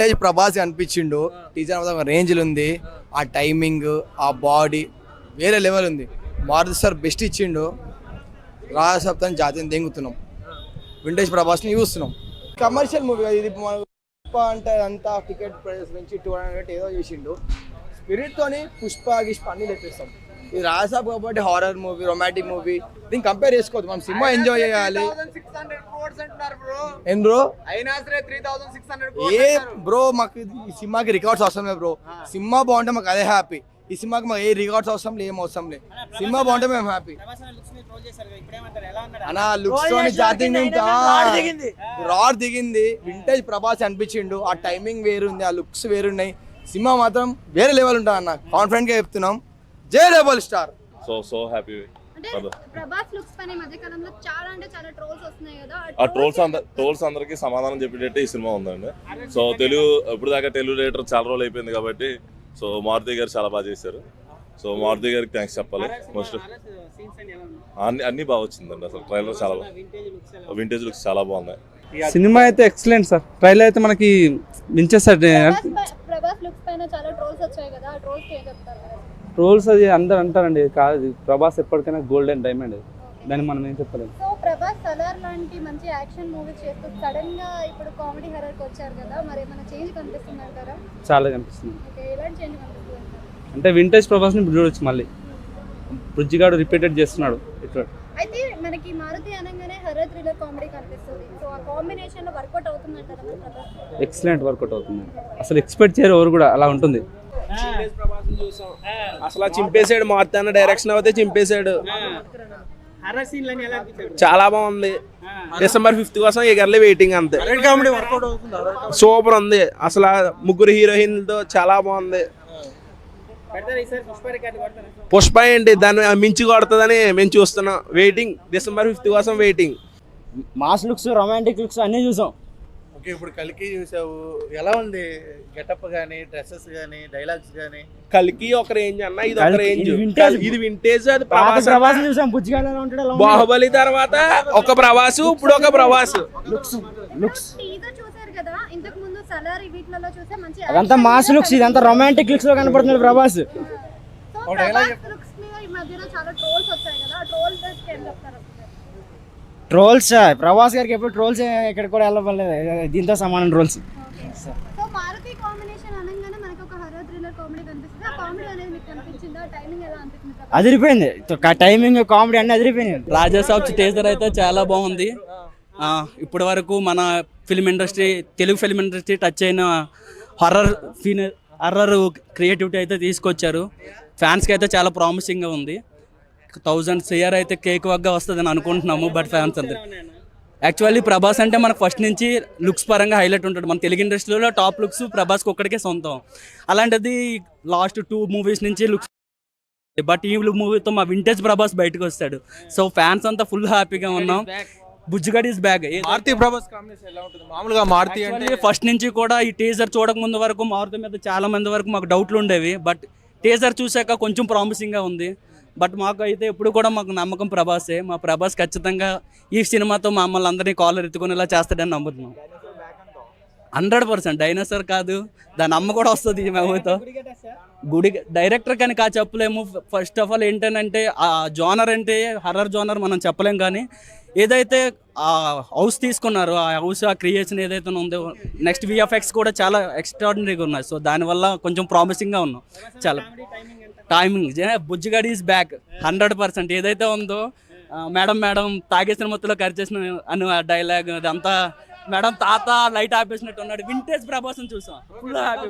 Vintage Prabhas అనిపించిండు teaser ఒక రేంజ్లు ఉంది. ఆ టైమింగ్ ఆ బాడీ వేరే లెవెల్ ఉంది. మారుతి సార్ బెస్ట్ ఇచ్చిండు. రాజసప్తాన్ని జాతీయం దెంగుతున్నాం. వింటేజ్ ప్రభాస్ని చూస్తున్నాం. కమర్షియల్ మూవీ ఇది. మన పుష్ప అంటే అంతా టికెట్ ప్రైస్ నుంచి టూ హండ్రెడ్ ఏదో చేసిండు. స్పిరిట్తోని పుష్ప గిష్ప అన్ని తెప్పిస్తాం. ఇది రాజసాబ్ కాబట్టి హారర్ మూవీ రొమాంటిక్ మూవీ దీన్ని కంపేర్ చేసుకోవద్దు. మనం సినిమా ఎంజాయ్ చేయాలి. ఏం బ్రో ఏ మాకు ఈ సినిమాకి రికార్డ్స్ అవసరం లేదు బ్రో సినిమా బాగుంటే మాకు అదే హ్యాపీ ఈ సినిమాకి మాకు ఏ రికార్డ్స్ అవసరం లేదు ఏం అవసరం లేదు. సినిమా బాగుంటే మేము హ్యాపీ అనా లుక్స్ తోని రాడ్ దిగింది. వింటేజ్ ప్రభాస్ అనిపించిండు. ఆ టైమింగ్ వేరుంది ఆ లుక్స్ వేరున్నాయి. సినిమా మాత్రం వేరే లెవెల్ ఉంటుంది అన్న. కాన్ఫిడెంట్గా చెప్తున్నాం. జై rebel star. So so happy Prabhas looks పైన ఈ మధ్య కాలంలో చాలా అంటే చాలా ట్రోల్స్ వస్తున్నాయి కదా ఆ ట్రోల్స్ అందరు ట్రోల్స్ అందరికి సమాధానం చెప్పేటట్టు ఈ సినిమా ఉందండి. సో తెలుగు ఇప్పుడు దాకా తెలుగు రేటర్ చాలా రోజులు అయిపోయింది కాబట్టి సో మారుతి గారు చాలా బాగా చేశారు. సో మారుతి గారికి థ్యాంక్స్ చెప్పాలి. మోస్ట్ అన్ని అన్ని బాగా వచ్చిందండి అసలు. ట్రైలర్ చాలా బాగా వింటేజ్ లుక్స్ చాలా బాగున్నాయి. సినిమా అయితే ఎక్సలెంట్ సార్ ట్రైలర్ అయితే మనకి మించేస్తారు ప్రభాస్ పై- ప్రభాస్ లుక్స్ పైన చాలా ట్రోల్స్ వచ్చాయి కదా ఆ ట్రోల్స్ ఏం చెప్తారు? రోల్స్ అది అందరు అంటారండి కాదు ప్రభాస్ ఎప్పటికైనా గోల్డెన్ డైమండ్. దాన్ని మనం ఏం చెప్పలేము. సో ప్రభాస్ సలార్ లాంటి మంచి యాక్షన్ మూవీ చేస్తూ సడన్గా ఇప్పుడు కామెడీ హర్రర్కి వచ్చారు కదా మరి ఏమైనా చేంజ్ కనిపిస్తుంది అంటారా? చాలా కనిపిస్తుంది. ఓకే ఎలాంటి చేంజ్ కనిపిస్తుంది అంటారు? అంటే వింటేజ్ ప్రభాస్ని ఇప్పుడు చూడొచ్చు మళ్ళీ. బుజ్జిగాడు రిపీటెడ్ చేస్తున్నాడు ఇట్లా. అయితే మనకి మారుతి అనగానే హర్రర్ థ్రిల్లర్ కామెడీ కనిపిస్తుంది. సో ఆ కాంబినేషన్లో వర్కౌట్ అవుతుంది అంటారా ప్రభాస్? ఎక్సలెంట్ వర్కౌట్ అవుతుంది. అసలు ఎక్స్పెక్ట్ చేయరు ఎవరు కూడా అలా ఉంటుంది. అసలు ఆ చింపేశాడు మార్తాన డైరెక్షన్ అయితే చింపేశాడు. చాలా బాగుంది. డిసెంబర్ ఫిఫ్త్ కోసం ఎగర్లీ వెయిటింగ్ అంతే. సూపర్ ఉంది. అసలు ముగ్గురు హీరోయిన్లతో చాలా బాగుంది. పుష్ప ఏంటి? దాన్ని మించి కొడుతుందని మేము చూస్తున్నాం. వెయిటింగ్ డిసెంబర్ ఫిఫ్త్ కోసం waiting mass looks romantic looks అన్నీ చూసాం. ఓకే ఇప్పుడు కలికి చూసావు. ఎలా ఉంది? గెటప్ గానీ డ్రెస్సెస్ గానీ డైలాగ్స్ గానీ? కలికి ఒక రేంజ్ అన్న ఇది ఒక రేంజ్. ఇది వింటేజ్ అది అన్న. చూసాం బుజ్జిగాడు ఎలా ఉంటాడు. బాహుబలి తర్వాత ఒక ప్రవాసు ఇప్పుడు ఒక ప్రవాసు. Looks looks. టీజర్ చూసారు కదా ఇంతకు ముందు సలార్ వీటిలలో చూసే మంచి అదంతా మాస్ లుక్స్ ఇదంతా రొమాంటిక్ లుక్స్లో కనపడుతున్నాడు ప్రభాస్. ప్రభాస్ లుక్స్ మీద ఈ మధ్యన చాలా ట్రోల్స్ వచ్చాయి కదా ఆ ట్రోల్స్ ఏం చెప్తారు? ట్రోల్స్ ప్రభాస్ గారికి ఎప్పుడు ట్రోల్స్ ఇక్కడ కూడా వెళ్ళలేదు దీంతో సమానం ట్రోల్స్ సో మారుతి కాంబినేషన్ అనగానే మనకు ఒక హర్రర్ థ్రిల్లర్ కామెడీ కనిపిస్తుంది. ఆ కామెడీ అనేది మీకు కనిపించిందా? టైమింగ్ ఎలా అనిపిస్తుంది ప్రభాస్? అదిరిపోయింది. టైమింగ్ కామెడీ అన్ని అదిరిపోయింది రాజాసాబ్ టీజర్ అయితే చాలా బాగుంది. ఆ, ఇప్పటి వరకు మన film industry Telugu film industry touch అయిన హర్రర్ ఫీన్ హర్రర్ క్రియేటివిటీ అయితే తీసుకొచ్చారు. ఫ్యాన్స్కి అయితే చాలా ప్రామిసింగ్గా ఉంది. థౌజండ్ సిఆర్ అయితే కేక్ వగ్గా వస్తుందని అనుకుంటున్నాము బట్ ఫ్యాన్స్ అందరు. యాక్చువల్లీ ప్రభాస్ అంటే మనకు ఫస్ట్ నుంచి లుక్స్ పరంగా హైలైట్ ఉంటాడు. మన తెలుగు ఇండస్ట్రీలో టాప్ లుక్స్ ప్రభాస్కి ఒక్కడికే సొంతం. అలాంటిది లాస్ట్ టూ మూవీస్ నుంచి లుక్స్ బట్ ఈ మూవీతో మా వింటేజ్ ప్రభాస్ బయటకు వస్తాడు. సో ఫ్యాన్స్ అంతా ఫుల్ హ్యాపీగా ఉన్నాం. బుజ్జిగడ్ is back Maruthi Prabhas combination ఎలా ఉంటుంది? మామూలుగా మారుతి అంటే ఫస్ట్ నుంచి కూడా ఈ టీజర్ చూడక ముందు వరకు మారుతి మీద చాలా మంది వరకు మాకు డౌట్లు ఉండేవి. బట్ టీజర్ చూసాక కొంచెం ప్రామిసింగ్గా ఉంది. బట్ మాకు అయితే ఎప్పుడు కూడా మాకు నమ్మకం ప్రభాసే. మా ప్రభాస్ ఖచ్చితంగా ఈ సినిమాతో మమ్మల్ని అందరినీ కాలర్ ఎత్తుకునేలా చేస్తాడని నమ్ముతున్నాం. Hundred percent. డైనోసార్ కాదు దాని అమ్మ కూడా వస్తుంది ఈ మూవీతో గుడి డైరెక్టర్ కానీ కా చెప్పలేము. ఫస్ట్ ఆఫ్ ఆల్ ఏంటంటే ఆ జోనర్ అంటే హర్రర్ జోనర్ మనం చెప్పలేం కానీ ఏదైతే ఆ హౌస్ తీసుకున్నారో ఆ హౌస్ ఆ క్రియేషన్ ఏదైతే ఉందో నెక్స్ట్ విఎఫ్ఎక్స్ కూడా చాలా ఎక్స్ట్రాడినరీగా ఉన్నాయి. సో దానివల్ల కొంచెం ప్రామిసింగ్గా ఉన్నాం. చాలా. టైమింగ్ బుజ్జిగాడి ఈజ్ బ్యాక్ హండ్రెడ్ పర్సెంట్ ఏదైతే ఉందో మేడం మేడం తాగేసిన మొత్తంలో ఖర్చేసిన అని డైలాగ్ అదంతా మేడం తాత లైట్ ఆపేసినట్టు ఉన్నాడు వింటేజ్ ప్రభాసం చూసాం. Full happy